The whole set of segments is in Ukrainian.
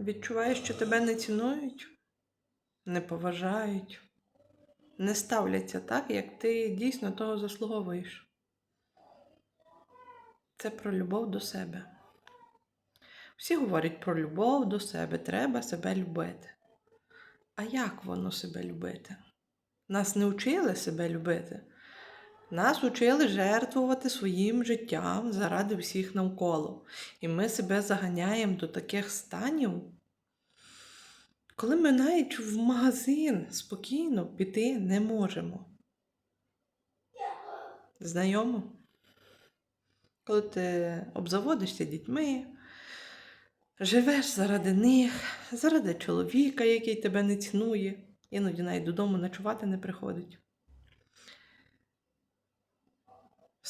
Відчуваєш, що тебе не цінують, не поважають, не ставляться так, як ти дійсно того заслуговуєш. Це про любов до себе. Всі говорять про любов до себе, треба себе любити. А як воно себе любити? Нас не вчили себе любити. Нас вчили жертвувати своїм життям заради всіх навколо. І ми себе заганяємо до таких станів, коли ми навіть в магазин спокійно піти не можемо. Знайомо? Коли ти обзаводишся дітьми, живеш заради них, заради чоловіка, який тебе не цінує, іноді навіть додому ночувати не приходить.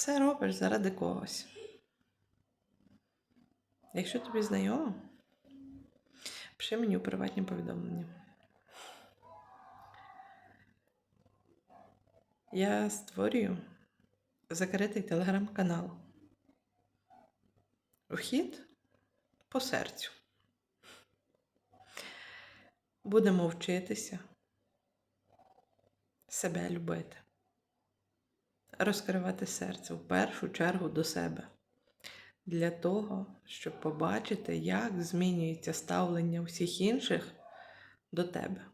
Все робиш заради когось. Якщо тобі знайомо, пиши мені у приватні повідомлення. Я створюю закритий телеграм-канал. Вхід по серцю. Будемо вчитися себе любити розкривати серце в першу чергу до себе. Для того, щоб побачити, як змінюється ставлення всіх інших до тебе.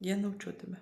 Я навчу тебе.